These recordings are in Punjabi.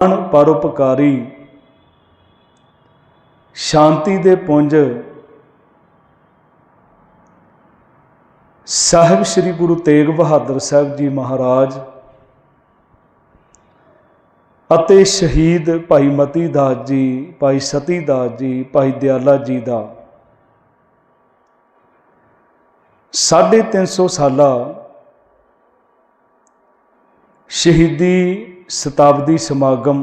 ਅਣ ਪਰਉਪਕਾਰੀ ਸ਼ਾਂਤੀ ਦੇ ਪੁੰਜ ਸਾਹਿਬ ਸ੍ਰੀ ਗੁਰੂ ਤੇਗ ਬਹਾਦਰ ਸਾਹਿਬ ਜੀ ਮਹਾਰਾਜ ਅਤੇ ਸ਼ਹੀਦ ਭਾਈ ਮਤੀ ਦਾਸ ਜੀ, ਭਾਈ ਸਤੀ ਦਾਸ ਜੀ, ਭਾਈ ਦਿਆਲਾ ਜੀ ਦਾ 350 ਸਾਲਾ ਸ਼ਹੀਦੀ ਸ਼ਤਾਬਦੀ ਸਮਾਗਮ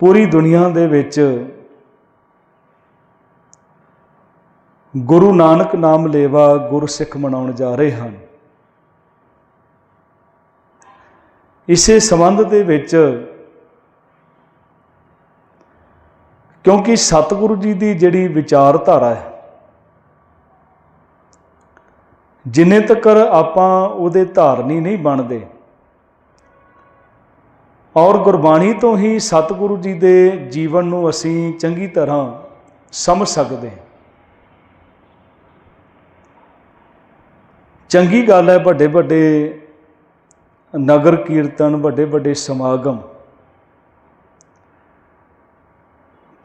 ਪੂਰੀ ਦੁਨੀਆ ਦੇ ਵਿੱਚ ਗੁਰੂ ਨਾਨਕ ਨਾਮ ਲੇਵਾ ਗੁਰਸਿੱਖ ਮਨਾਉਣ ਜਾ ਰਹੇ ਹਨ। ਇਸੇ ਸੰਬੰਧ ਦੇ ਵਿੱਚ ਕਿਉਂਕਿ ਸਤਿਗੁਰੂ ਜੀ ਦੀ ਜਿਹੜੀ ਵਿਚਾਰਧਾਰਾ ਹੈ ਜਿੰਨੇ ਤੱਕ ਆਪਾਂ ਉਹਦੇ ਧਾਰਨੀ ਨਹੀਂ ਬਣਦੇ, ਔਰ ਗੁਰਬਾਣੀ ਤੋਂ ਹੀ ਸਤਿਗੁਰੂ ਜੀ ਦੇ ਜੀਵਨ ਨੂੰ ਅਸੀਂ ਚੰਗੀ ਤਰ੍ਹਾਂ ਸਮਝ ਸਕਦੇ ਹਾਂ। ਚੰਗੀ ਗੱਲ ਹੈ ਵੱਡੇ ਵੱਡੇ ਨਗਰ ਕੀਰਤਨ, ਵੱਡੇ ਵੱਡੇ ਸਮਾਗਮ।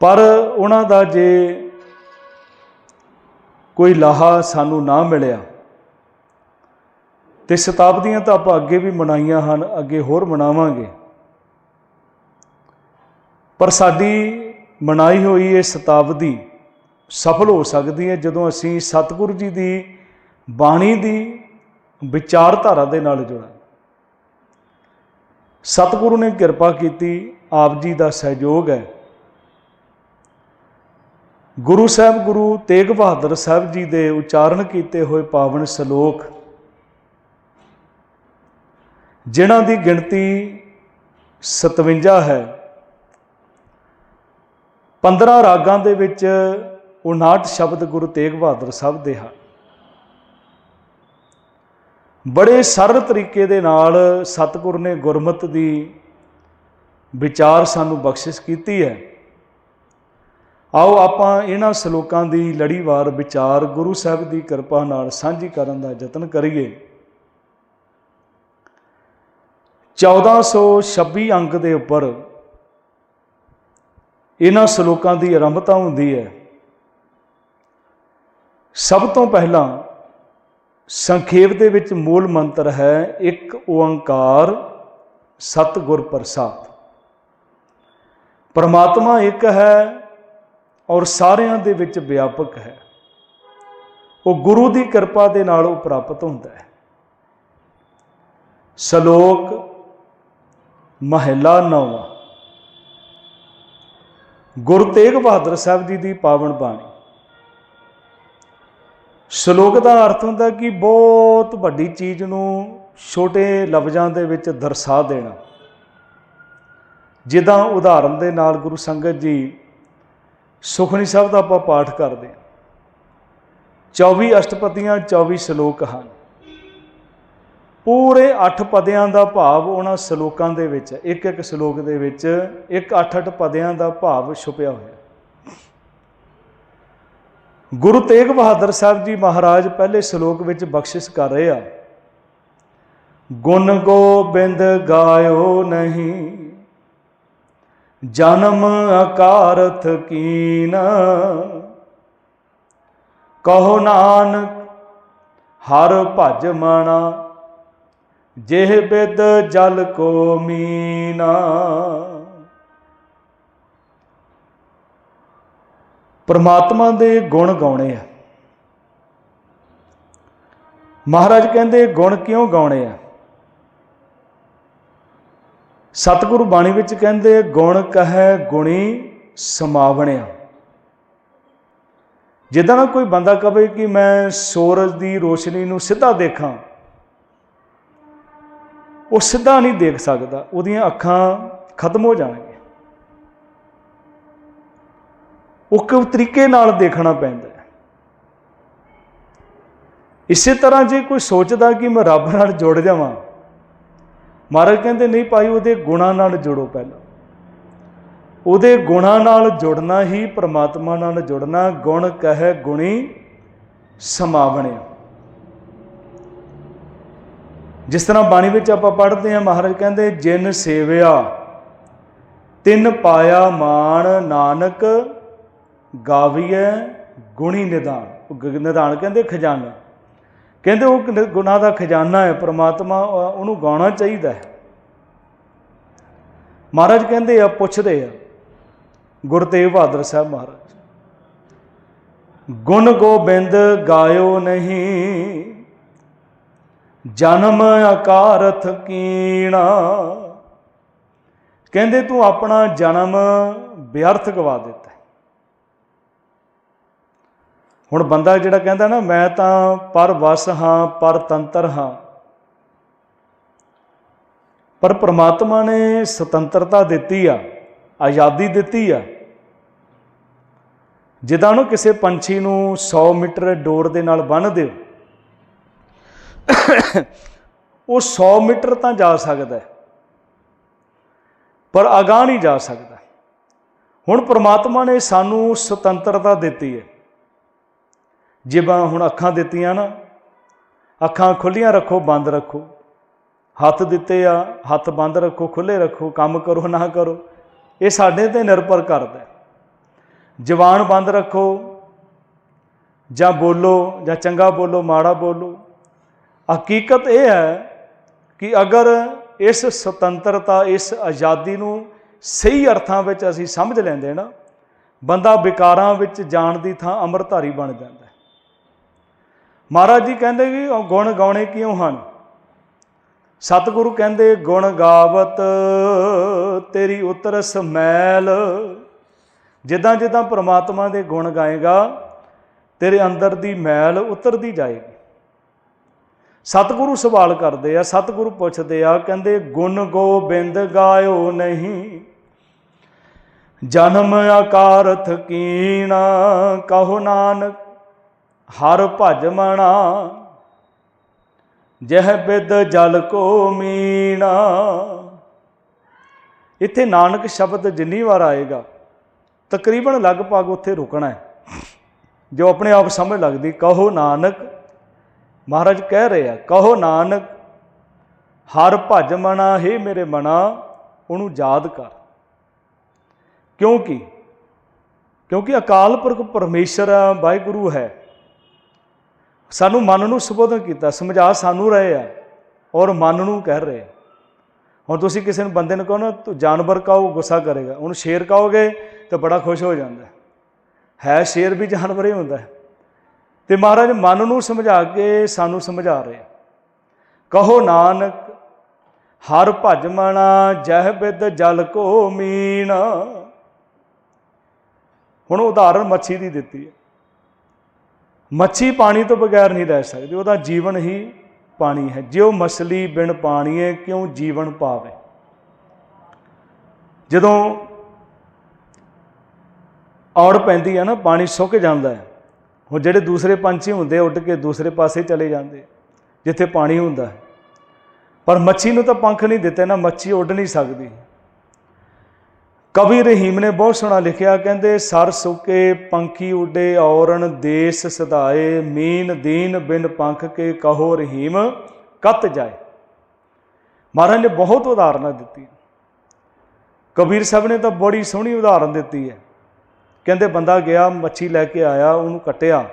ਪਰ ਉਹਨਾਂ ਦਾ ਜੇ ਕੋਈ ਲਾਹਾ ਸਾਨੂੰ ਨਾ ਮਿਲਿਆ ਤੇ ਸ਼ਤਾਬਦੀਆਂ ਤਾਂ ਆਪਾਂ ਅੱਗੇ ਵੀ ਮਨਾਈਆਂ ਹਨ, ਅੱਗੇ ਹੋਰ ਮਨਾਵਾਂਗੇ। ਪਰ ਸਾਡੀ ਮਨਾਈ ਹੋਈ ਇਹ ਸ਼ਤਾਬਦੀ ਸਫਲ ਹੋ ਸਕਦੀ ਹੈ ਜਦੋਂ ਅਸੀਂ ਸਤਿਗੁਰੂ ਜੀ ਦੀ ਬਾਣੀ ਦੀ ਵਿਚਾਰਧਾਰਾ ਦੇ ਨਾਲ ਜੁੜਾਂ। ਸਤਿਗੁਰੂ ਨੇ ਕਿਰਪਾ ਕੀਤੀ, ਆਪ ਜੀ ਦਾ ਸਹਿਯੋਗ ਹੈ। ਗੁਰੂ ਸਾਹਿਬ, ਗੁਰੂ ਤੇਗ ਬਹਾਦਰ ਸਾਹਿਬ ਜੀ ਦੇ ਉਚਾਰਨ ਕੀਤੇ ਹੋਏ ਪਾਵਨ ਸ਼ਲੋਕ ਜਿਨ੍ਹਾਂ ਦੀ ਗਿਣਤੀ 57 ਹੈ। 15 ਰਾਗਾਂ ਦੇ ਵਿੱਚ 59 ਸ਼ਬਦ ਗੁਰੂ ਤੇਗ ਬਹਾਦਰ ਸਾਹਿਬ ਦੇ ਹਨ। ਬੜੇ ਸਰਲ ਤਰੀਕੇ ਦੇ ਨਾਲ ਸਤਿਗੁਰ ਨੇ ਗੁਰਮਤ ਦੀ ਵਿਚਾਰ ਸਾਨੂੰ ਬਖਸ਼ਿਸ਼ ਕੀਤੀ ਹੈ। ਆਓ ਆਪਾਂ ਇਹਨਾਂ ਸ਼ਲੋਕਾਂ ਦੀ ਲੜੀਵਾਰ ਵਿਚਾਰ ਗੁਰੂ ਸਾਹਿਬ ਦੀ ਕਿਰਪਾ ਨਾਲ ਸਾਂਝੀ ਕਰਨ ਦਾ ਯਤਨ ਕਰੀਏ। 1426 ਅੰਕ ਦੇ ਉੱਪਰ ਇਹਨਾਂ ਸ਼ਲੋਕਾਂ ਦੀ ਆਰੰਭਤਾ ਹੁੰਦੀ ਹੈ। ਸਭ ਤੋਂ ਪਹਿਲਾਂ ਸੰਖੇਪ ਦੇ ਵਿੱਚ ਮੂਲ ਮੰਤਰ ਹੈ ਇੱਕ ਓੰਕਾਰ ਸਤਿਗੁਰ ਪ੍ਰਸਾਦ। ਪਰਮਾਤਮਾ ਇੱਕ ਹੈ ਔਰ ਸਾਰਿਆਂ ਦੇ ਵਿੱਚ ਵਿਆਪਕ ਹੈ। ਉਹ ਗੁਰੂ ਦੀ ਕਿਰਪਾ ਦੇ ਨਾਲ ਉਹ ਪ੍ਰਾਪਤ ਹੁੰਦਾ ਹੈ। ਸ਼ਲੋਕ ਮਹਿਲਾ ਨੌਵਾਂ। ਗੁਰੂ ਤੇਗ ਬਹਾਦਰ ਸਾਹਿਬ ਜੀ ਦੀ ਪਾਵਨ ਬਾਣੀ। ਸ਼ਲੋਕ ਦਾ ਅਰਥ ਹੁੰਦਾ ਕਿ ਬਹੁਤ ਵੱਡੀ ਚੀਜ਼ ਨੂੰ ਛੋਟੇ ਲਫ਼ਜ਼ਾਂ ਦੇ ਵਿੱਚ ਦਰਸਾ ਦੇਣਾ। ਜਿੱਦਾਂ ਉਦਾਹਰਨ ਦੇ ਨਾਲ ਗੁਰੂ ਸੰਗਤ ਜੀ ਸੁਖਨੀ ਸਾਹਿਬ ਦਾ ਆਪਾਂ ਪਾਠ ਕਰਦੇ ਹਾਂ। 24 ਅਸ਼ਟਪਦੀਆਂ 24 ਸ਼ਲੋਕ ਹਨ। ਪੂਰੇ 8 ਪਦਿਆਂ ਦਾ ਭਾਵ ਉਹਨਾਂ ਸ਼ਲੋਕਾਂ ਦੇ ਵਿੱਚ ਇੱਕ ਇੱਕ ਸ਼ਲੋਕ ਦੇ ਵਿੱਚ, ਇੱਕ 8-8 ਪਦਿਆਂ ਦਾ ਭਾਵ ਛੁਪਿਆ ਹੋਇਆ। ਗੁਰੂ ਤੇਗ ਬਹਾਦਰ ਸਾਹਿਬ ਜੀ ਮਹਾਰਾਜ ਪਹਿਲੇ ਸ਼ਲੋਕ ਵਿੱਚ ਬਖਸ਼ਿਸ਼ ਕਰ ਰਹੇ ਆ, ਗੁਣ ਗੋਬਿੰਦ ਗਾਇਓ ਨਹੀਂ, ਜਨਮ ਅਕਾਰਥ ਕੀਨ, ਕਹੋ ਨਾਨਕ ਹਰ ਭਜ ਮਣਾ ਜਿਹ ਬਿਦ ਜਲ ਕੋ ਮੀਨਾ। ਪਰਮਾਤਮਾ ਦੇ ਗੁਣ ਗਾਉਣੇ ਆ। ਮਹਾਰਾਜ ਕਹਿੰਦੇ, ਗੁਣ ਕਿਉਂ ਗਾਉਣੇ ਆ? ਸਤਿਗੁਰੂ ਬਾਣੀ ਵਿੱਚ ਕਹਿੰਦੇ, ਗੁਣ ਕਹੈ ਗੁਣੀ ਸਮਾਵਣਿਆ। ਜਿੱਦਾਂ ਨਾ ਕੋਈ ਬੰਦਾ ਕਵੇ ਕਿ ਮੈਂ ਸੂਰਜ ਦੀ ਰੋਸ਼ਨੀ ਨੂੰ ਸਿੱਧਾ ਦੇਖਾਂ ਉਹ ਸਿੱਧਾ ਨਹੀਂ ਦੇਖ ਸਕਦਾ, ਉਹਦੀਆਂ ਅੱਖਾਂ ਖਤਮ ਹੋ ਜਾਣਗੀਆਂ। ਉਹ ਕਿਉਂ ਤਰੀਕੇ ਨਾਲ ਦੇਖਣਾ ਪੈਂਦਾ ਹੈ? ਇਸੇ ਤਰ੍ਹਾਂ ਜੇ ਕੋਈ ਸੋਚਦਾ ਕਿ ਮੈਂ ਰੱਬ ਨਾਲ ਜੁੜ ਜਾਵਾਂ, ਮਹਾਰਾਜ ਕਹਿੰਦੇ, ਨਹੀਂ ਭਾਈ, ਉਹਦੇ ਗੁਣਾਂ ਨਾਲ ਜੁੜੋ ਪਹਿਲਾਂ। ਉਹਦੇ ਗੁਣਾਂ ਨਾਲ ਜੁੜਨਾ ਹੀ ਪ੍ਰਮਾਤਮਾ ਨਾਲ ਜੁੜਨਾ, ਗੁਣ ਕਹੈ ਗੁਣੀ ਸਮਾਵਣਿਆ। ਜਿਸ ਤਰ੍ਹਾਂ ਬਾਣੀ ਵਿੱਚ ਆਪਾਂ ਪੜ੍ਹਦੇ ਹਾਂ, ਮਹਾਰਾਜ ਕਹਿੰਦੇ, ਜਿਨ ਸੇਵਿਆ, ਤਿੰਨ ਪਾਇਆ ਮਾਨ ਨਾਨਕ, ਗਾਵੀਐ ਗੁਣੀ ਨਿਦਾਨ ਉਹ ਨਿਦਾਨ ਕਹਿੰਦੇ ਖਜ਼ਾਨਾ। ਕਹਿੰਦੇ ਉਹ ਨ- ਗੁਨਾਹ ਦਾ ਖਜ਼ਾਨਾ ਹੈ, ਪ੍ਰਮਾਤਮਾ ਉਹਨੂੰ ਗਾਉਣਾ ਚਾਹੀਦਾ ਹੈ। ਮਹਾਰਾਜ ਕਹਿੰਦੇ ਆ, ਪੁੱਛਦੇ ਆ ਗੁਰੂ ਬਹਾਦਰ ਸਾਹਿਬ ਮਹਾਰਾਜ, ਗੁਣ ਗੋਬਿੰਦ ਗਾਇਓ ਨਹੀਂ ਜਨਮ ਆਕਾਰਥ ਕੀਣਾ। ਕਹਿੰਦੇ ਤੂੰ ਆਪਣਾ ਜਨਮ ਵਿਅਰਥ ਗਵਾ ਦਿੱਤਾ ਹੁਣ ਬੰਦਾ ਜਿਹੜਾ ਕਹਿੰਦਾ ਨਾ, ਮੈਂ ਤਾਂ ਪਰ ਵਸ ਹਾਂ, ਪਰ ਤੰਤਰ ਹਾਂ। ਪਰ ਪ੍ਰਮਾਤਮਾ ਨੇ ਸੁਤੰਤਰਤਾ ਦਿੱਤੀ ਆ, ਆਜ਼ਾਦੀ ਦਿੱਤੀ ਆ। ਜਿੱਦਾਂ ਨੂੰ ਕਿਸੇ ਪੰਛੀ ਨੂੰ 100 ਮੀਟਰ ਡੋਰ ਦੇ ਨਾਲ ਬੰਨ੍ਹ ਦਿਓ। ਉਹ 100 ਮੀਟਰ ਤਾਂ ਜਾ ਸਕਦਾ ਹੈ, ਪਰ ਅਗਾਂਹ ਨਹੀਂ ਜਾ ਸਕਦਾ। ਹੁਣ ਪ੍ਰਮਾਤਮਾ ਨੇ ਸਾਨੂੰ ਸੁਤੰਤਰਤਾ ਦਿੱਤੀ ਹੈ। ਜਿਵੇਂ ਹੁਣ ਅੱਖਾਂ ਦਿੱਤੀਆਂ ਨਾ, ਅੱਖਾਂ ਖੁੱਲੀਆਂ ਰੱਖੋ, ਬੰਦ ਰੱਖੋ। ਹੱਥ ਦਿੱਤੇ ਆ, ਹੱਥ ਬੰਦ ਰੱਖੋ, ਖੁੱਲੇ ਰੱਖੋ, ਕੰਮ ਕਰੋ, ਨਾ ਕਰੋ, ਇਹ ਸਾਡੇ ਤੇ ਨਿਰਭਰ ਕਰਦਾ ਹੈ। ਜ਼ਬਾਨ ਬੰਦ ਰੱਖੋ, ਜਾਂ ਬੋਲੋ, ਜਾਂ ਚੰਗਾ ਬੋਲੋ, ਮਾੜਾ ਬੋਲੋ ਹਕੀਕਤ ਇਹ ਹੈ ਕਿ ਅਗਰ ਇਸ ਸੁਤੰਤਰਤਾ, ਇਸ ਆਜ਼ਾਦੀ ਨੂੰ ਸਹੀ ਅਰਥਾਂ ਵਿੱਚ ਅਸੀਂ ਸਮਝ ਲੈਂਦੇ ਨਾ, ਬੰਦਾ ਵਿਕਾਰਾਂ ਵਿੱਚ ਜਾਣ ਦੀ ਥਾਂ ਅੰਮ੍ਰਿਤਧਾਰੀ ਬਣ ਜਾਂਦਾ ਹੈ। ਮਹਾਰਾਜ ਜੀ ਕਹਿੰਦੇ ਵੀ ਉਹ ਗੁਣ ਗਾਉਣੇ ਕਿਉਂ ਹਨ? ਸਤਿਗੁਰੂ ਕਹਿੰਦੇ, ਗੁਣ ਗਾਵਤ ਤੇਰੀ ਉਤਰਸ ਮੈਲ ਜਿੱਦਾਂ ਜਿੱਦਾਂ ਪ੍ਰਮਾਤਮਾ ਦੇ ਗੁਣ ਗਾਏਗਾ, ਤੇਰੇ ਅੰਦਰ ਦੀ ਮੈਲ ਉਤਰਦੀ ਜਾਏਗੀ। ਸਤਿਗੁਰੂ ਸਵਾਲ ਕਰਦੇ ਆ, ਸਤਿਗੁਰੂ ਪੁੱਛਦੇ ਆ, ਕਹਿੰਦੇ, ਗੁਣ ਗੋਬਿੰਦ ਗਾਇਓ ਨਹੀਂ। ਜਨਮ ਆਕਾਰਥ ਕੀਣਾ ਕਹੋ ਨਾਨਕ, ਹਰ ਭਜ ਮਣਾ। ਜਹ ਬਿਦ ਜਲ ਕੋ ਮੀਣਾ। ਇੱਥੇ ਨਾਨਕ ਸ਼ਬਦ ਜਿੰਨੀ ਵਾਰ ਆਏਗਾ, ਤਕਰੀਬਨ ਲਗਭਗ ਉੱਥੇ ਰੁਕਣਾ ਹੈ। ਜੋ ਆਪਣੇ ਆਪ ਸਮਝ ਲੱਗਦੀ, ਕਹੋ ਨਾਨਕ ਮਹਾਰਾਜ ਕਹਿ ਰਹੇ ਆ, ਕਹੋ ਨਾਨਕ, ਹਰ ਭਜ ਮਣਾ ਹੈ ਮੇਰੇ ਮਨਾ, ਉਹਨੂੰ ਯਾਦ ਕਰ। ਕਿਉਂਕਿ ਕਿਉਂਕਿ ਅਕਾਲ ਪੁਰਖ ਪਰਮੇਸ਼ਰ ਵਾਹਿਗੁਰੂ ਹੈ। ਸਾਨੂੰ ਮਨ ਨੂੰ ਸੰਬੋਧਨ ਕੀਤਾ, ਸਮਝਾ ਸਾਨੂੰ ਰਹੇ ਆ, ਔਰ ਮਨ ਨੂੰ ਕਹਿ ਰਹੇ ਆ। ਹੁਣ ਤੁਸੀਂ ਕਿਸੇ ਨੂੰ ਬੰਦੇ ਨੂੰ ਕਹੋ ਨਾ, ਤੂੰ ਜਾਨਵਰ ਕਹੋ, ਗੁੱਸਾ ਕਰੇਗਾ। ਉਹਨੂੰ ਸ਼ੇਰ ਕਹੋਗੇ, ਤਾਂ ਬੜਾ ਖੁਸ਼ ਹੋ ਜਾਂਦਾ। ਹੈ। ਹੈ ਸ਼ੇਰ ਵੀ ਜਾਨਵਰ ਹੀ ਹੁੰਦਾ। ਹੈ ਤੇ ਮਹਾਰਾਜ ਮਨ ਨੂੰ ਸਮਝਾ ਕੇ ਸਾਨੂੰ ਸਮਝਾ ਰਹੇ ਕਹੋ ਨਾਨਕ, ਹਰ ਭਜ ਮਣਾ ਜਹ ਬਿਦ ਜਲ ਕੋ ਮੀਣਾ। ਹੁਣ ਉਦਾਹਰਣ ਮੱਛੀ ਦੀ ਦਿੱਤੀ ਹੈ। ਮੱਛੀ ਪਾਣੀ ਤੋਂ ਬਗੈਰ ਨਹੀਂ ਰਹਿ ਸਕਦੀ, ਉਹਦਾ ਜੀਵਨ ਹੀ ਪਾਣੀ ਹੈ। ਜਿਉ ਮਛਲੀ ਬਿਨ ਪਾਣੀਏ, ਕਿਉਂ ਜੀਵਨ ਪਾਵੇ? ਜਦੋਂ ਔੜ ਪੈਂਦੀ ਹੈ ਨਾ, ਪਾਣੀ ਸੁੱਕ ਜਾਂਦਾ ਹੈ ਹੁਣ ਜਿਹੜੇ ਦੂਸਰੇ ਪੰਛੀ ਹੁੰਦੇ ਉੱਡ ਕੇ ਦੂਸਰੇ ਪਾਸੇ ਚਲੇ ਜਾਂਦੇ ਜਿੱਥੇ ਪਾਣੀ ਹੁੰਦਾ ਹੈ। ਪਰ ਮੱਛੀ ਨੂੰ ਤਾਂ ਪੰਖ ਨਹੀਂ ਦਿੱਤੇ, ਨਾ ਮੱਛੀ ਉੱਡ ਨਹੀਂ ਸਕਦੀ। ਕਵੀ ਰਹੀਮ ਨੇ ਬਹੁਤ ਸੋਹਣਾ ਲਿਖਿਆ, ਕਹਿੰਦੇ, ਸਰ ਸੁਕੇ ਪੰਖੀ ਉੱਡੇ, ਔਰਨ ਦੇਸ ਸਦਾਏ ਮੀਨ ਦੀਨ ਬਿਨ ਪੰਖ ਕੇ ਕਹੋ ਰਹੀਮ, ਕਤ ਜਾਏ। ਮਹਾਰਾਜ ਨੇ ਬਹੁਤ ਉਦਾਹਰਨਾਂ ਦਿੱਤੀ ਕਬੀਰ ਸਾਹਿਬ ਨੇ ਤਾਂ ਬੜੀ ਸੋਹਣੀ ਉਦਾਹਰਨ ਦਿੱਤੀ ਹੈ। ਕਹਿੰਦੇ ਬੰਦਾ ਗਿਆ, ਮੱਛੀ ਲੈ ਕੇ ਆਇਆ, ਉਹਨੂੰ ਕੱਟਿਆ।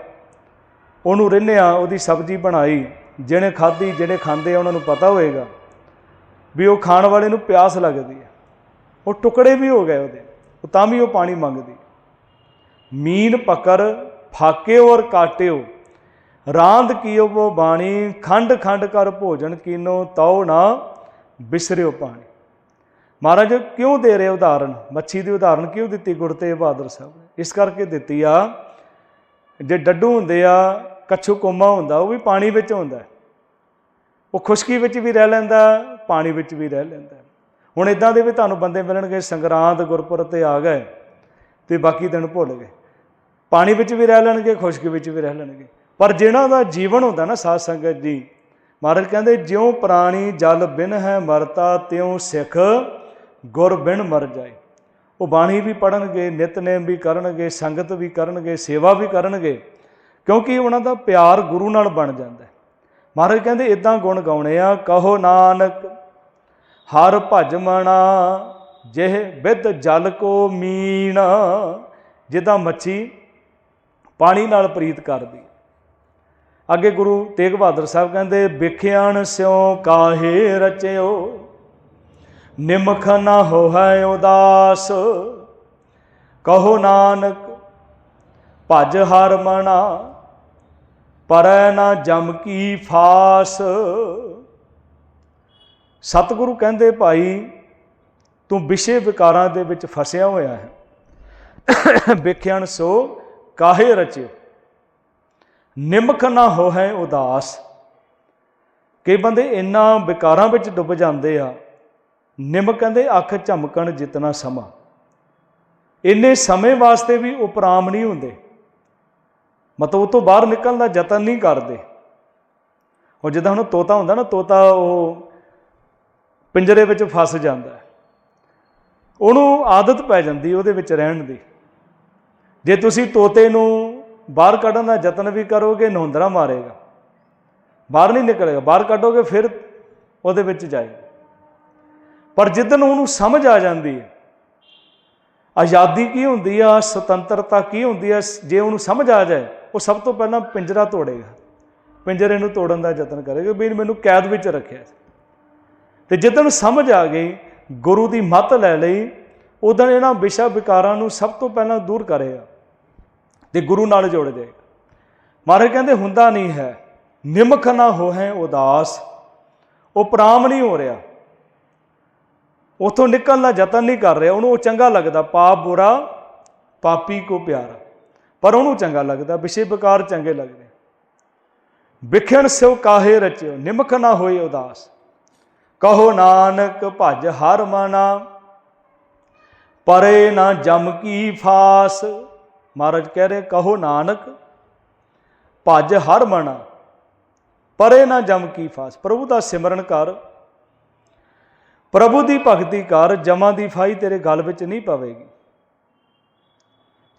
ਉਹਨੂੰ ਰਿੰਨਿਆ, ਉਹਦੀ ਸਬਜ਼ੀ ਬਣਾਈ। ਜਿਹਨੇ ਖਾਧੀ ਜਿਹੜੇ ਖਾਂਦੇ ਆ, ਉਹਨਾਂ ਨੂੰ ਪਤਾ ਹੋਏਗਾ ਵੀ ਉਹ ਖਾਣ ਵਾਲੇ ਨੂੰ ਪਿਆਸ ਲੱਗਦੀ ਹੈ। ਉਹ ਟੁਕੜੇ ਵੀ ਹੋ ਗਏ ਉਹਦੇ। ਉਹ ਤਾਂ ਵੀ ਉਹ ਪਾਣੀ ਮੰਗਦੀ। ਮੀਨ ਪਕਰ ਫਾਕੇ ਔਰ ਕਾਟਿਓ। ਰਾਂਦ ਕੀਓ ਉਹ ਬਾਣੀ, ਖੰਡ ਖੰਡ ਕਰ ਭੋਜਨ ਕੀਨੋ, ਤਉ ਨਾ ਬਿਸਰਿਓ ਪਾਣੀ। ਮਹਾਰਾਜ, ਕਿਉਂ ਦੇ ਰਹੇ ਉਦਾਹਰਨ ਮੱਛੀ ਦੀ ਉਦਾਹਰਨ ਕਿਉਂ ਦਿੱਤੀ ਗੁਰਤੇਗ ਬਹਾਦਰ ਸਾਹਿਬ? ਇਸ ਕਰਕੇ ਦਿੱਤੀ ਆ, ਜੇ ਡੱਡੂ ਹੁੰਦੇ ਆ, ਕੱਛੂ ਕੋਮਾ ਹੁੰਦਾ, ਉਹ ਵੀ ਪਾਣੀ ਵਿੱਚ ਹੁੰਦਾ ਉਹ ਖੁਸ਼ਕੀ ਵਿੱਚ ਵੀ ਰਹਿ ਲੈਂਦਾ, ਪਾਣੀ ਵਿੱਚ ਵੀ ਰਹਿ ਲੈਂਦਾ ਹੁਣ ਇਦਾਂ ਦੇ ਵੀ ਤੁਹਾਨੂੰ ਬੰਦੇ ਮਿਲਣਗੇ, ਸੰਗਰਾਂਦ, ਗੁਰਪੁਰਬ ਤੇ ਆ ਗਏ, ਤੇ ਬਾਕੀ ਦਿਨ ਭੁੱਲ ਗਏ। ਪਾਣੀ ਵਿੱਚ ਵੀ ਰਹਿ ਲੈਣਗੇ, ਖੁਸ਼ਕੀ ਵਿੱਚ ਵੀ ਰਹਿ ਲੈਣਗੇ। ਪਰ ਜਿਹਨਾਂ ਦਾ ਜੀਵਨ ਹੁੰਦਾ ਨਾ ਸਾਧ ਸੰਗਤ ਜੀ, ਮਹਾਰਾਜ ਕਹਿੰਦੇ, ਜਿਉਂ ਪ੍ਰਾਣੀ ਜਲ ਬਿਨ ਹੈ ਮਰਤਾ, ਤਿਉਂ ਸਿੱਖ ਗੁਰ ਬਿਨ ਮਰ ਜਾਏ। ਉਹ ਬਾਣੀ ਵੀ ਪੜਨਗੇ ਨਿਤਨੇਮ ਵੀ ਕਰਨਗੇ, ਸੰਗਤ ਵੀ ਕਰਨਗੇ, ਸੇਵਾ ਵੀ ਕਰਨਗੇ, ਕਿਉਂਕਿ ਉਹਨਾਂ ਦਾ ਪਿਆਰ ਗੁਰੂ ਨਾਲ ਬਣ ਜਾਂਦਾ ਹੈ। ਮਹਾਰਾਜ ਕਹਿੰਦੇ ਇਦਾਂ ਗੁਣ ਗਾਉਣੇ ਆ, ਕਹੋ ਨਾਨਕ, ਹਰ ਭਜ ਮਣਾ, ਜਿਹ ਵਿਦ ਜਲ ਕੋ ਮੀਣ, ਜਿੱਦਾਂ ਮੱਛੀ ਪਾਣੀ ਨਾਲ ਪ੍ਰੀਤ ਕਰਦੀ ਅੱਗੇ ਗੁਰੂ ਤੇਗ ਬਹਾਦਰ ਸਾਹਿਬ ਕਹਿੰਦੇ, ਵਿਖਿਆਣ ਸਿਉ ਕਾਹੇ ਰਚਿਓ ਨਿਮਖ ਨਾ ਹੋਇ ਉਦਾਸ। ਕਹੋ ਨਾਨਕ, ਭਜ ਹਰ ਮਣਾ ਪਰੈ ਨਾ ਜਮ ਕੀ ਫਾਸ। ਸਤਿਗੁਰੂ ਕਹਿੰਦੇ, ਭਾਈ, ਤੂੰ ਵਿਸ਼ੇ ਵਿਕਾਰਾਂ ਦੇ ਵਿੱਚ ਫਸਿਆ ਹੋਇਆ ਹੈ। ਵਿਖਿਆਣ ਸੋ ਕਾਹੇ ਰਚਿਓ ਨਿਮਖ ਨਾ ਹੋਏ ਉਦਾਸ। ਕਈ ਬੰਦੇ ਇੰਨਾ ਵਿਕਾਰਾਂ ਵਿੱਚ ਡੁੱਬ ਜਾਂਦੇ ਆ ਨਿਮਕ ਕਹਿੰਦੇ ਅੱਖ ਝਮਕਣ ਜਿਤਨਾ ਸਮਾਂ। ਇੰਨੇ ਸਮੇਂ ਵਾਸਤੇ ਵੀ ਉਪਰਾਮ ਨਹੀਂ ਹੁੰਦੇ। ਮਤਲਬ ਉਹ ਤੋਂ ਬਾਹਰ ਨਿਕਲਣ ਦਾ ਯਤਨ ਨਹੀਂ ਕਰਦੇ। ਉਹ ਜਿੱਦਾਂ ਹੁਣ ਤੋਤਾ ਹੁੰਦਾ ਨਾ, ਤੋਤਾ ਉਹ ਪਿੰਜਰੇ ਵਿੱਚ ਫਸ ਜਾਂਦਾ। ਉਹਨੂੰ ਆਦਤ ਪੈ ਜਾਂਦੀ ਉਹਦੇ ਵਿੱਚ ਰਹਿਣ ਦੀ। ਜੇ ਤੁਸੀਂ ਤੋਤੇ ਨੂੰ ਬਾਹਰ ਕੱਢਣ ਦਾ ਯਤਨ ਵੀ ਕਰੋਗੇ, ਨਹੁੰਦਰਾ ਮਾਰੇਗਾ। ਬਾਹਰ ਨਹੀਂ ਨਿਕਲੇਗਾ। ਬਾਹਰ ਕੱਢੋਗੇ, ਫਿਰ ਉਹਦੇ ਵਿੱਚ ਜਾਏਗਾ। ਪਰ ਜਿੱਦਨ ਉਹਨੂੰ ਸਮਝ ਆ ਜਾਂਦੀ ਹੈ, ਆਜ਼ਾਦੀ ਕੀ ਹੁੰਦੀ ਆ, ਸੁਤੰਤਰਤਾ ਕੀ ਹੁੰਦੀ ਆ, ਜੇ ਉਹਨੂੰ ਸਮਝ ਆ ਜਾਏ, ਉਹ ਸਭ ਤੋਂ ਪਹਿਲਾਂ ਪਿੰਜਰਾ ਤੋੜੇਗਾ। ਪਿੰਜਰੇ ਨੂੰ ਤੋੜਨ ਦਾ ਯਤਨ ਕਰੇਗਾ ਵੀ ਮੈਨੂੰ ਕੈਦ ਵਿੱਚ ਰੱਖਿਆ ਤੇ ਜਿੱਦਨ ਸਮਝ ਆ ਗਈ, ਗੁਰੂ ਦੀ ਮੱਤ ਲੈ ਲਈ ਉਦੋਂ ਇਹਨਾਂ ਵਿਸ਼ਾ ਵਿਕਾਰਾਂ ਨੂੰ ਸਭ ਤੋਂ ਪਹਿਲਾਂ ਦੂਰ ਕਰੇਗਾ ਤੇ ਗੁਰੂ ਨਾਲ ਜੋੜ ਜਾਏਗਾ। ਮਹਾਰਾਜ ਕਹਿੰਦੇ, ਹੁੰਦਾ ਨਹੀਂ ਹੈ ਨਿਮਖ ਨਾ ਹੋਏ ਉਦਾਸ, ਉਹ ਪ੍ਰਾਮ ਨਹੀਂ ਹੋ ਰਿਹਾ। ਉਥੋਂ ਨਿਕਲਣ ਦਾ ਯਤਨ ਨਹੀਂ ਕਰ ਰਿਹਾ, ਉਹਨੂੰ ਉਹ ਚੰਗਾ ਲੱਗਦਾ, ਪਾਪ ਬੁਰਾ, ਪਾਪੀ ਕੋ ਪਿਆਰਾ। ਪਰ ਉਹਨੂੰ ਚੰਗਾ ਲੱਗਦਾ ਵਿਸ਼ੇ ਵਿਕਾਰ ਚੰਗੇ ਲੱਗਦੇ। ਵਿਖਣ ਸਿਉ ਕਾਹੇ ਰਚਿਓ, ਨਿਮਖ ਨਾ ਹੋਏ ਉਦਾਸ। ਕਹੋ ਨਾਨਕ, ਭਜ ਹਰ ਮਨਾ। ਪਰੇ ਨਾ ਜਮ ਕੀ ਫਾਸ। ਮਹਾਰਾਜ ਕਹਿ ਰਹੇ, ਕਹੋ ਨਾਨਕ, ਭਜ ਹਰ ਮਨਾ। ਪਰੇ ਨਾ ਜਮ ਕੀ ਫਾਸ। ਪ੍ਰਭੂ ਦਾ ਸਿਮਰਨ ਕਰ ਪ੍ਰਭੂ ਦੀ ਭਗਤੀ ਕਰ ਜਮਾਂ ਦੀ ਫਾਈ ਤੇਰੇ ਗਲ ਵਿੱਚ ਨਹੀਂ ਪਵੇਗੀ।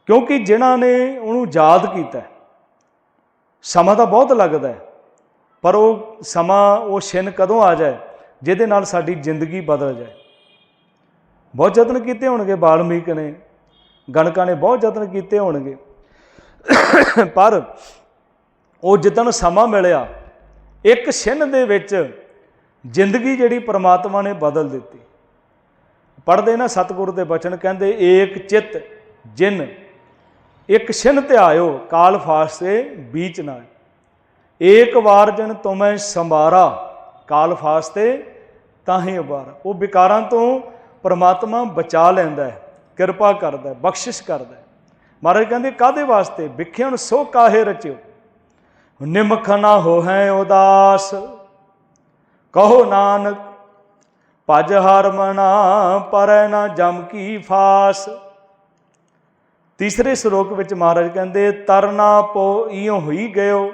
ਕਿਉਂਕਿ ਜਿਨ੍ਹਾਂ ਨੇ ਉਹਨੂੰ ਯਾਦ ਕੀਤਾ ਸਮਾਂ ਤਾਂ ਬਹੁਤ ਲੱਗਦਾ ਪਰ ਉਹ ਸਮਾਂ, ਉਹ ਛਿਨ ਕਦੋਂ ਆ ਜਾਏ, ਜਿਹਦੇ ਨਾਲ ਸਾਡੀ ਜ਼ਿੰਦਗੀ ਬਦਲ ਜਾਏ। ਬਹੁਤ ਯਤਨ ਕੀਤੇ ਹੋਣਗੇ ਬਾਲਮੀਕ ਨੇ, ਗਣਕਾਂ ਨੇ ਬਹੁਤ ਯਤਨ ਕੀਤੇ ਹੋਣਗੇ। ਪਰ ਉਹ ਜਿੱਦਣ ਸਮਾਂ ਮਿਲਿਆ, ਇੱਕ ਛਿਨ ਦੇ ਵਿੱਚ ਜ਼ਿੰਦਗੀ ਜਿਹੜੀ ਪ੍ਰਮਾਤਮਾ ਨੇ ਬਦਲ ਦਿੱਤੀ। ਪੜਦੇ ਨਾ ਸਤਿਗੁਰੂ ਦੇ ਬਚਨ ਕਹਿੰਦੇ, ਏਕ ਚਿੱਤ ਜਿਨ, ਇੱਕ ਛਿਨ ਆਇਓ, ਕਾਲ ਫਾਸਤੇ ਬੀਚ ਨਾ ਏਕ ਵਾਰ ਜਨ ਤੁਮੈ ਸੰਭਾਰਾ, ਕਾਲ ਫਾਸਤੇ ਤਾਹੀ ਉਬਾਰ ਉਹ ਵਿਕਾਰਾਂ ਤੋਂ ਪਰਮਾਤਮਾ ਬਚਾ ਲੈਂਦਾ ਹੈ, ਕਿਰਪਾ ਕਰਦਾ ਹੈ, ਬਖਸ਼ਿਸ਼ ਕਰਦਾ ਹੈ। ਮਹਾਰਾਜ ਕਹਿੰਦੇ ਕਾਦੇ ਵਾਸਤੇ? ਵਿਖਿਆਣ ਸੋ ਕਾਹੇ ਰਚਿਓ। ਨਿਮਖ ਨਾ ਹੋਹੈ ਉਦਾਸ। ਕਹੋ ਨਾਨਕ, ਭਜ ਹਰ ਮਨਾ, ਪਰੈ ਨਾ ਜਮ ਕੀ ਫਾਸ। ਤੀਸਰੇ ਸ਼ਲੋਕ ਵਿੱਚ ਮਹਾਰਾਜ ਕਹਿੰਦੇ, ਤਰਨਾ ਪੋ ਇਉ ਹੋਈ ਗਇਓ,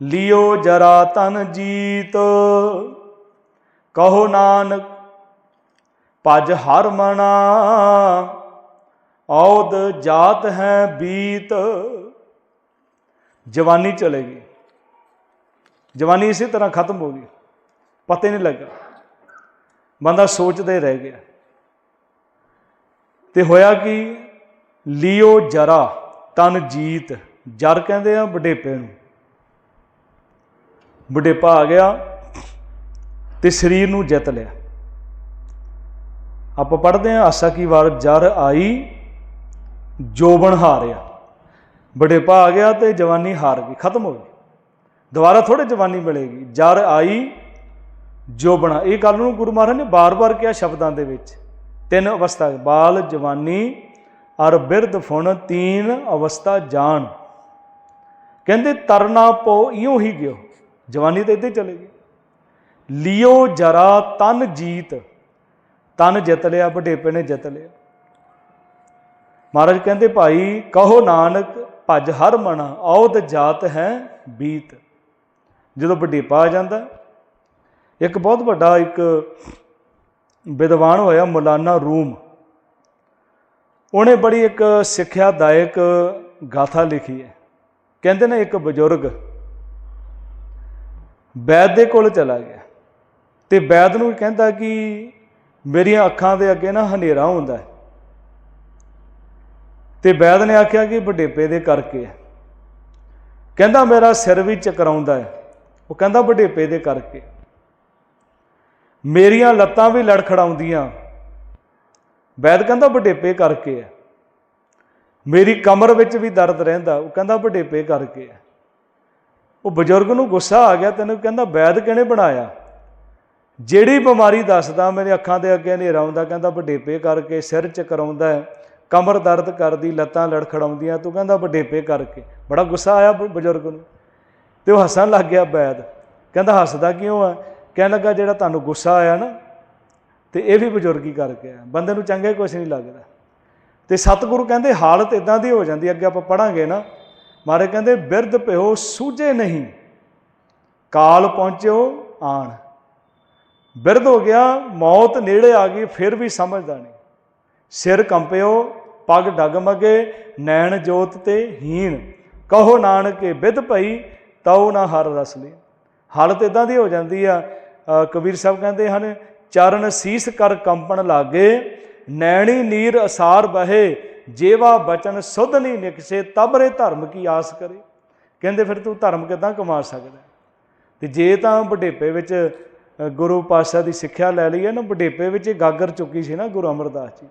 ਲਿਓ ਜਰਾ ਤਨ ਜੀਤ। ਕਹੋ ਨਾਨਕ, ਭਜ ਹਰ ਮਨਾ ਔਦ ਜਾਤ ਹੈ ਬੀਤ। ਜਵਾਨੀ ਚਲੇਗੀ। ਜਵਾਨੀ ਇਸੇ ਤਰ੍ਹਾਂ ਖਤਮ ਹੋ ਗਈ। ਪਤਾ ਹੀ ਨਹੀਂ ਲੱਗਾ। ਬੰਦਾ ਸੋਚਦੇ ਰਹਿ ਗਿਆ। ਤੇ ਹੋਇਆ ਕਿ? ਲਿਓ ਜਰਾ, ਤਨ ਜੀਤ, ਜਰ ਕਹਿੰਦੇ ਆ ਵਡੇਪੇ ਨੂੰ। ਵਡੇਪਾ ਆ ਗਿਆ ਤੇ ਸਰੀਰ ਨੂੰ ਜਿੱਤ ਲਿਆ। ਆਪਾਂ ਪੜ੍ਹਦੇ ਆ ਆਸਾ ਕੀ ਵਾਰ ਜਰ ਆਈ, ਜੋਬਨ ਹਾਰਿਆ। ਵਡੇਪਾ ਆ ਗਿਆ ਤੇ ਜਵਾਨੀ ਹਾਰ ਗਈ, ਖਤਮ ਹੋ ਗਈ। ਦੁਬਾਰਾ ਥੋੜੇ ਜਵਾਨੀ ਮਿਲੇਗੀ। ਜਰ ਆਈ ਜੋਬਣਾ ਇਹ ਗੱਲ ਨੂੰ ਗੁਰੂ ਮਹਾਰਾਜ ਨੇ ਬਾਰ-ਬਾਰ ਕਿਹਾ ਸ਼ਬਦਾਂ ਦੇ ਵਿੱਚ। ਤਿੰਨ ਅਵਸਥਾ ਬਾਲ, ਜਵਾਨੀ, ਅਰ ਬਿਰਧ ਫੁਣ, ਤੀਨ ਅਵਸਥਾ ਜਾਣ ਕਹਿੰਦੇ, ਤਰਨਾ ਪੋ ਇਉਂ ਹੀ ਗਿਓ। ਜਵਾਨੀ ਤਾਂ ਇੱਥੇ ਚਲੇਗੀ ਲਿਓ ਜਰਾ ਤਨ ਜੀਤ। ਤਨ ਜਿੱਤ ਲਿਆ, ਵਡੇਪੇ ਨੇ ਜਿੱਤ ਲਿਆ। ਮਹਾਰਾਜ ਕਹਿੰਦੇ, ਭਾਈ, ਕਹੋ ਨਾਨਕ, ਭਜ ਹਰ ਮਣਾ ਔਦ ਜਾਤ ਹੈ ਬੀਤ। ਜਦੋਂ ਵਡੇਪਾ ਆ ਜਾਂਦਾ ਇੱਕ ਬਹੁਤ ਵੱਡਾ ਇੱਕ ਵਿਦਵਾਨ ਹੋਇਆ ਮੌਲਾਨਾ ਰੂਮ। ਉਹਨੇ ਬੜੀ ਇੱਕ ਸਿੱਖਿਆਦਾਇਕ ਗਾਥਾ ਲਿਖੀ ਹੈ। ਕਹਿੰਦੇ ਨੇ ਇੱਕ ਬਜ਼ੁਰਗ ਵੈਦ ਦੇ ਕੋਲ ਚਲਾ ਗਿਆ ਤੇ ਵੈਦ ਨੂੰ ਕਹਿੰਦਾ ਕਿ ਮੇਰੀਆਂ ਅੱਖਾਂ ਦੇ ਅੱਗੇ ਨਾ ਹਨੇਰਾ ਹੁੰਦਾ ਹੈ। ਤੇ ਵੈਦ ਨੇ ਆਖਿਆ ਕਿ ਵਡੇਪੇ ਦੇ ਕਰਕੇ ਕਹਿੰਦਾ ਮੇਰਾ ਸਿਰ ਵੀ ਚਕਰਾਉਂਦਾ ਹੈ। ਉਹ ਕਹਿੰਦਾ ਵਡੇਪੇ ਦੇ ਕਰਕੇ। ਮੇਰੀਆਂ ਲੱਤਾਂ ਵੀ ਲੜਖੜਾਉਂਦੀਆਂ। ਵੈਦ ਕਹਿੰਦਾ ਵਡੇਪੇ ਕਰਕੇ ਹੈ। ਮੇਰੀ ਕਮਰ ਵਿੱਚ ਵੀ ਦਰਦ ਰਹਿੰਦਾ, ਉਹ ਕਹਿੰਦਾ ਵਡੇਪੇ ਕਰਕੇ ਹੈ। ਉਹ ਬਜ਼ੁਰਗ ਨੂੰ ਗੁੱਸਾ ਆ ਗਿਆ, ਤੈਨੂੰ ਕਹਿੰਦਾ ਵੈਦ ਕਿਹਨੇ ਬਣਾਇਆ? ਜਿਹੜੀ ਬਿਮਾਰੀ ਦੱਸਦਾ, ਮੇਰੇ ਅੱਖਾਂ ਦੇ ਅੱਗੇ ਹਨੇਰਾ ਆਉਂਦਾ, ਕਹਿੰਦਾ ਵਡੇਪੇ ਕਰਕੇ, ਸਿਰ ਚਕਰਾਉਂਦਾ ਹੈ, ਕਮਰ ਦਰਦ ਕਰਦੀ, ਲੱਤਾਂ ਲੜਖੜਾਉਂਦੀਆਂ, ਤੂੰ ਕਹਿੰਦਾ ਵਡੇਪੇ ਕਰਕੇ। ਬੜਾ ਗੁੱਸਾ ਆਇਆ ਬਜ਼ੁਰਗ ਨੂੰ। ਤੇ ਉਹ ਹੱਸਣ ਲੱਗ ਗਿਆ ਵੈਦ। ਕਹਿੰਦਾ ਹੱਸਦਾ ਕਿਉਂ ਆ ਕਹਿਣ ਲੱਗਾ ਜਿਹੜਾ ਤੁਹਾਨੂੰ ਗੁੱਸਾ ਆਇਆ ਨਾ, ਤੇ ਇਹ ਵੀ ਬਜ਼ੁਰਗੀ ਕਰਕੇ ਆ ਬੰਦੇ ਨੂੰ ਚੰਗਾ ਹੀ ਕੁਝ ਨਹੀਂ ਲੱਗਦਾ। ਤੇ ਸਤਿਗੁਰੂ ਕਹਿੰਦੇ, ਹਾਲਤ ਇਦਾਂ ਦੀ ਹੋ ਜਾਂਦੀ, ਅੱਗੇ ਆਪਾਂ ਪੜਾਂਗੇ ਨਾ। ਮਾਰੇ ਕਹਿੰਦੇ, ਬਿਰਧ ਭਿਓ ਸੂਝੇ ਨਹੀਂ, ਕਾਲ ਪਹੁੰਚਿਓ ਆਣ। ਬਿਰਧ ਹੋ ਗਿਆ, ਮੌਤ ਨੇੜੇ ਆ ਗਈ, ਫਿਰ ਵੀ ਸਮਝਦਾ ਨਹੀਂ। ਸਿਰ ਕੰਪਿਓ, ਪਗ ਡਗਮਗੇ, ਨੈਣ ਜੋਤ ਤੇ ਹੀਣ। ਕਹੋ ਨਾਨਕੇ ਵਿਦ ਭਈ, ਤਉ ਨਾ ਹਰ ਰਸ ਲਈ ਹਾਲਤ ਇਦਾਂ ਦੀ ਹੋ ਜਾਂਦੀ ਆ ਕਬੀਰ ਸਾਹਿਬ ਕਹਿੰਦੇ ਹਨ, ਚਰਨ ਸੀਸ ਕਰ ਕੰਪਣ ਲਾਗੇ, ਨੈਣੀ ਨੀਰ ਅਸਾਰ ਬਹੇ, ਜੇਵਾ ਬਚਨ ਸੁਧ ਨਹੀਂ ਨਿਕਸੇ ਤਬਰੇ ਧਰਮ ਕੀ ਆਸ ਕਰੇ। ਕਹਿੰਦੇ ਫਿਰ ਤੂੰ ਧਰਮ ਕਿਦਾਂ ਕਮਾ ਸਕਦਾ? ਤੇ ਜੇ ਤਾਂ ਵਡੇਪੇ ਵਿੱਚ ਗੁਰੂ ਪਾਤਸ਼ਾਹ ਦੀ ਸਿੱਖਿਆ ਲੈ ਲਈ ਹੈ ਨਾ ਵਡੇਪੇ ਵਿੱਚ ਇਹ ਗਾਗਰ ਚੁੱਕੀ ਸੀ ਨਾ ਗੁਰੂ ਅਮਰਦਾਸ ਜੀ।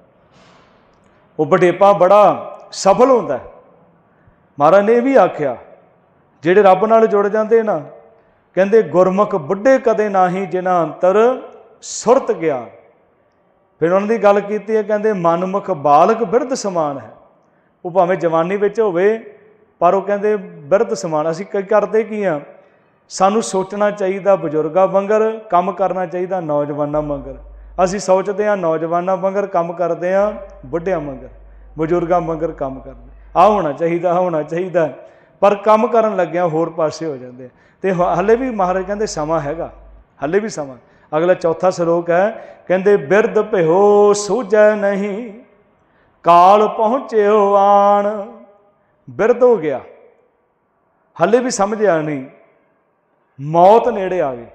ਉਹ ਵਡੇਪਾ ਬੜਾ ਸਫਲ ਹੁੰਦਾ ਮਹਾਰਾਜ ਨੇ ਇਹ ਵੀ ਆਖਿਆ, ਜਿਹੜੇ ਰੱਬ ਨਾਲ ਜੁੜ ਜਾਂਦੇ ਨਾ ਕਹਿੰਦੇ, ਗੁਰਮੁਖ ਬੁੱਢੇ ਕਦੇ ਨਾਹੀ ਜਿਨ੍ਹਾਂ ਅੰਤਰ ਸੁਰਤ ਗਿਆ। ਫਿਰ ਉਹਨਾਂ ਦੀ ਗੱਲ ਕੀਤੀ ਹੈ, ਕਹਿੰਦੇ, ਮਨਮੁਖ ਬਾਲਕ ਬਿਰਧ ਸਮਾਨ ਹੈ। ਉਹ ਭਾਵੇਂ ਜਵਾਨੀ ਵਿੱਚ ਹੋਵੇ, ਪਰ ਉਹ ਕਹਿੰਦੇ, ਬਿਰਧ ਸਮਾਨ। ਅਸੀਂ ਕੀ ਕਰਦੇ ਕੀ ਆ ਸਾਨੂੰ ਸੋਚਣਾ ਚਾਹੀਦਾ ਬਜ਼ੁਰਗਾਂ ਵਾਂਗਰ ਕੰਮ ਕਰਨਾ ਚਾਹੀਦਾ ਨੌਜਵਾਨਾਂ ਵਾਂਗਰ ਅਸੀਂ ਸੋਚਦੇ ਹਾਂ ਨੌਜਵਾਨਾਂ ਵਾਂਗਰ ਕੰਮ ਕਰਦੇ ਹਾਂ, ਬੁੱਢਿਆਂ ਵਾਂਗਰ ਬਜ਼ੁਰਗਾਂ ਵਾਂਗਰ ਕੰਮ ਕਰਦੇ। ਆ ਹੋਣਾ ਚਾਹੀਦਾ ਹੋਣਾ ਚਾਹੀਦਾ। ਪਰ ਕੰਮ ਕਰਨ ਲੱਗਿਆਂ ਹੋਰ ਪਾਸੇ ਹੋ ਜਾਂਦੇ ਆ। ਤੇ ਹ- ਵੀ ਮਹਾਰਾਜ ਕਹਿੰਦੇ ਸਮਾਂ ਹੈਗਾ, ਹਲੇ ਵੀ ਸਮਾਂ। ਅਗਲਾ ਚੌਥਾ ਸ਼ਲੋਕ ਹੈ, ਕਹਿੰਦੇ, ਬਿਰਧ ਭਿਓ ਸੂਝੈ ਨਹੀਂ, ਕਾਲ ਪਹੁੰਚਿਓ ਆਣ। ਬਿਰਧ ਹੋ ਗਿਆ। ਹਲੇ ਵੀ ਸਮਝਿਆ ਨਹੀਂ। ਮੌਤ ਨੇੜੇ ਆ ਗਈ।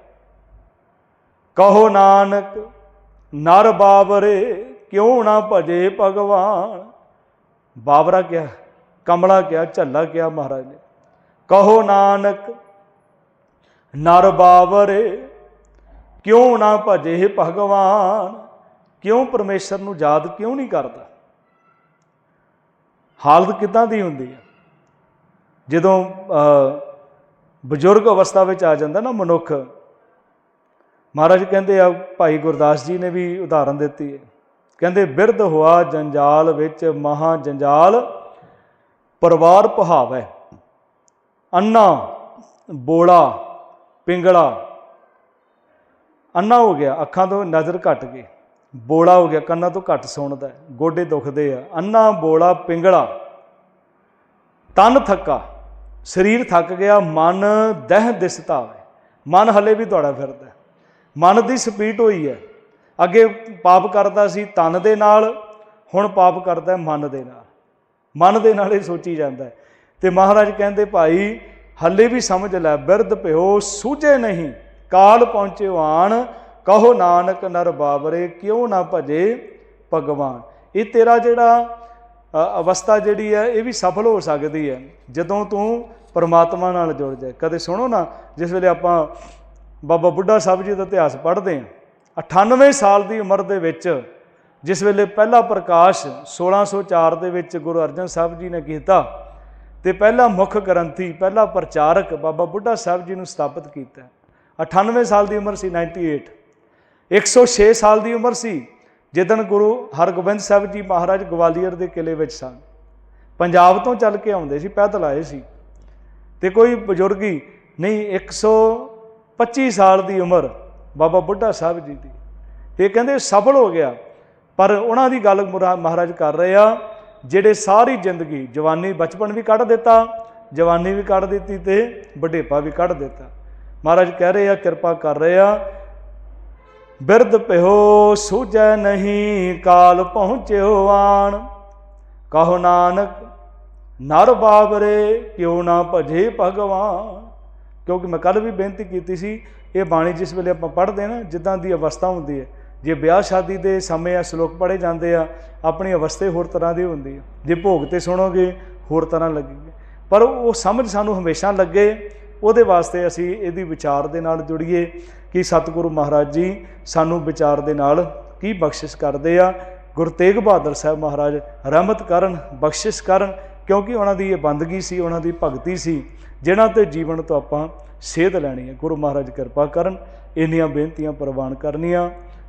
ਕਹੋ ਨਾਨਕ, ਨਰ ਬਾਬਰੇ, ਕਿਉਂ ਨਾ ਭਜੇ ਭਗਵਾਨ? ਬਾਬਰਾ ਕਿਹਾ, ਕਮਲਾ ਕਿਹਾ, ਝੱਲਾ ਕਿਹਾ ਮਹਾਰਾਜ ਨੇ। ਕਹੋ ਨਾਨਕ ਨਰ ਬਾਵਰੇ, ਕਿਉਂ ਨਾ ਭਜੇ ਭਗਵਾਨ? ਕਿਉਂ ਪਰਮੇਸ਼ਰ ਨੂੰ ਯਾਦ ਕਿਉਂ ਨਹੀਂ ਕਰਦਾ? ਹਾਲਤ ਕਿਦਾਂ ਦੀ ਹੁੰਦੀ ਹੈ? ਜਦੋਂ ਬਜ਼ੁਰਗ ਅਵਸਥਾ ਵਿੱਚ ਆ ਜਾਂਦਾ ਨਾ ਮਨੁੱਖ, ਮਹਾਰਾਜ ਕਹਿੰਦੇ ਆ, ਭਾਈ ਗੁਰਦਾਸ ਜੀ ਨੇ ਵੀ ਉਦਾਹਰਨ ਦਿੱਤੀ ਹੈ। ਕਹਿੰਦੇ, ਬਿਰਧ ਹੋਆ ਜੰਜਾਲ ਵਿੱਚ ਮਹਾ ਜੰਜਾਲ, ਪਰਿਵਾਰ ਪਹਾਵੈ, ਅੰਨਾ ਬੋਲਾ ਪਿੰਗਲਾ। ਅੰਨਾ ਹੋ ਗਿਆ, ਅੱਖਾਂ ਤੋਂ ਨਜ਼ਰ ਘਟ ਗਈ। ਬੋਲਾ ਹੋ ਗਿਆ, ਕੰਨਾਂ ਤੋਂ ਘੱਟ ਸੁਣਦਾ ਗੋਡੇ ਦੁਖਦੇ ਆ। ਅੰਨਾ ਬੋਲਾ, ਪਿੰਗਲਾ। ਤਨ ਥੱਕਾ, ਸਰੀਰ ਥੱਕ ਗਿਆ, ਮਨ ਦਹਿ ਦਿਸਤਾ ਹੋਵੇ ਮਨ ਹਲੇ ਵੀ ਦੌੜਾ ਫਿਰਦਾ ਮਨ ਦੀ ਸਪੀਡ ਹੋਈ ਹੈ। ਅੱਗੇ ਪਾਪ ਕਰਦਾ ਸੀ, ਤਨ ਦੇ ਨਾਲ, ਹੁਣ ਪਾਪ ਕਰਦਾ ਮਨ ਦੇ ਨਾਲ। ਮਨ ਦੇ ਨਾਲ ਹੀ ਸੋਚੀ ਜਾਂਦਾ ਹੈ। ਤੇ ਮਹਾਰਾਜ ਕਹਿੰਦੇ, ਭਾਈ ਹੱਲੇ ਵੀ ਸਮਝ ਲੈ, ਬਿਰਧ ਭਿਓ ਸੂਝੇ ਨਹੀਂ, ਕਾਲ ਪਹੁੰਚਿਓ ਆਣ, ਕਹੋ ਨਾਨਕ ਨਰ ਬਾਬਰੇ ਕਿਉਂ ਨਾ ਭਜੇ ਭਗਵਾਨ। ਇਹ ਤੇਰਾ ਜਿਹੜਾ ਅਵਸਥਾ ਜਿਹੜੀ ਹੈ, ਇਹ ਵੀ ਸਫਲ ਹੋ ਸਕਦੀ ਹੈ, ਜਦੋਂ ਤੂੰ ਪਰਮਾਤਮਾ ਨਾਲ ਜੁੜ ਜਾਏ। ਕਦੇ ਸੁਣੋ ਨਾ, ਜਿਸ ਵੇਲੇ ਆਪਾਂ ਬਾਬਾ ਬੁੱਢਾ ਸਾਹਿਬ ਜੀ ਦਾ ਇਤਿਹਾਸ ਪੜ੍ਹਦੇ ਹਾਂ 98 ਸਾਲ ਦੀ ਉਮਰ ਦੇ ਵਿੱਚ, ਜਿਸ ਵੇਲੇ ਪਹਿਲਾ ਪ੍ਰਕਾਸ਼ 1604 ਦੇ ਵਿੱਚ ਗੁਰੂ ਅਰਜਨ ਸਾਹਿਬ ਜੀ ਨੇ ਕੀਤਾ ਤੇ ਪਹਿਲਾ ਮੁੱਖ ਗ੍ਰੰਥੀ, ਪਹਿਲਾ ਪ੍ਰਚਾਰਕ ਬਾਬਾ ਬੁੱਢਾ ਸਾਹਿਬ ਜੀ ਨੂੰ ਸਥਾਪਿਤ ਕੀਤਾ। 98 ਸਾਲ ਦੀ ਉਮਰ ਸੀ 98 106 ਸਾਲ ਦੀ ਉਮਰ ਸੀ, ਜਿੱਦਣ ਗੁਰੂ ਹਰਗੋਬਿੰਦ ਸਾਹਿਬ ਜੀ ਮਹਾਰਾਜ ਗਵਾਲੀਅਰ ਦੇ ਕਿਲੇ ਵਿੱਚ ਸਨ। ਪੰਜਾਬ ਤੋਂ ਚੱਲ ਕੇ ਆਉਂਦੇ ਸੀ, ਪੈਦਲ ਆਏ ਸੀ। ਤੇ ਕੋਈ ਬਜ਼ੁਰਗ ਹੀ ਨਹੀਂ 125 ਸਾਲ ਦੀ ਉਮਰ ਬਾਬਾ ਬੁੱਢਾ ਸਾਹਿਬ ਜੀ ਦੀ। ਤੇ ਕਹਿੰਦੇ ਸਫਲ ਹੋ ਗਿਆ, ਪਰ ਉਹਨਾਂ ਦੀ ਗੱਲ ਮੁਰਾ- ਮਹਾਰਾਜ ਕਰ ਰਹੇ ਆ ਜਿਹੜੇ ਸਾਰੀ ਜ਼ਿੰਦਗੀ ਜਵਾਨੀ ਬਚਪਨ ਵੀ ਕੱਢ ਦਿੱਤਾ, ਜਵਾਨੀ ਵੀ ਕੱਢ ਦਿੱਤੀ ਤੇ ਬੁਢੇਪਾ ਵੀ ਕੱਢ ਦਿੱਤਾ। ਮਹਾਰਾਜ ਕਹਿ ਰਹੇ ਆ, ਕਿਰਪਾ ਕਰ ਰਹੇ ਆ। ਬਿਰਧ ਭਿਓ ਸੂਝੈ ਨਹੀਂ, ਕਾਲ ਪਹੁੰਚਿਓ ਆਣ। ਕਹੋ ਨਾਨਕ, ਨਰ ਬਾਬਰੇ ਕਿਉ ਨਾ ਭਜੇ ਭਗਵਾਨ? ਕਿਉਂਕਿ ਮੈਂ ਕੱਲ ਵੀ ਬੇਨਤੀ ਕੀਤੀ ਸੀ, ਇਹ ਬਾਣੀ ਜਿਸ ਵੇਲੇ ਆਪਾਂ ਪੜ੍ਹਦੇ ਨਾ, ਜਿੱਦਾਂ ਦੀ ਅਵਸਥਾ ਹੁੰਦੀ ਹੈ ਜੇ ਵਿਆਹ ਸ਼ਾਦੀ ਦੇ ਸਮੇਂ ਆ, ਸ਼ਲੋਕ ਪੜ੍ਹੇ ਜਾਂਦੇ ਆ, ਆਪਣੀ ਅਵਸਥਾ ਹੋਰ ਤਰ੍ਹਾਂ ਦੀ ਹੁੰਦੀ ਹੈ ਜੇ ਭੋਗ ਤੇ ਸੁਣੋਗੇ, ਹੋਰ ਤਰ੍ਹਾਂ ਲੱਗੇਗੀ। ਪਰ ਉਹ ਸਮਝ ਸਾਨੂੰ ਹਮੇਸ਼ਾ ਲੱਗੇ, ਉਹਦੇ ਵਾਸਤੇ ਅਸੀਂ ਇਹਦੀ ਵਿਚਾਰ ਦੇ ਨਾਲ ਜੁੜੀਏ ਕਿ ਸਤਿਗੁਰੂ ਮਹਾਰਾਜ ਜੀ ਸਾਨੂੰ ਵਿਚਾਰ ਦੇ ਨਾਲ ਕੀ ਬਖਸ਼ਿਸ਼ ਕਰਦੇ ਆ। ਗੁਰੂ ਤੇਗ ਬਹਾਦਰ ਸਾਹਿਬ ਮਹਾਰਾਜ ਰਹਿਮਤ ਕਰਨ, ਬਖਸ਼ਿਸ਼ ਕਰਨ, ਕਿਉਂਕਿ ਉਹਨਾਂ ਦੀ ਇਹ ਬੰਦਗੀ ਸੀ, ਉਹਨਾਂ ਦੀ ਭਗਤੀ ਸੀ, ਜਿਨ੍ਹਾਂ ਤੇ ਜੀਵਨ ਤੋਂ ਆਪਾਂ ਸੇਧ ਲੈਣੀ ਹੈ। ਗੁਰੂ ਮਹਾਰਾਜ ਕਿਰਪਾ ਕਰਨ, ਇੰਨੀਆਂ ਬੇਨਤੀਆਂ ਪ੍ਰਵਾਨ ਕਰਨੀਆਂ।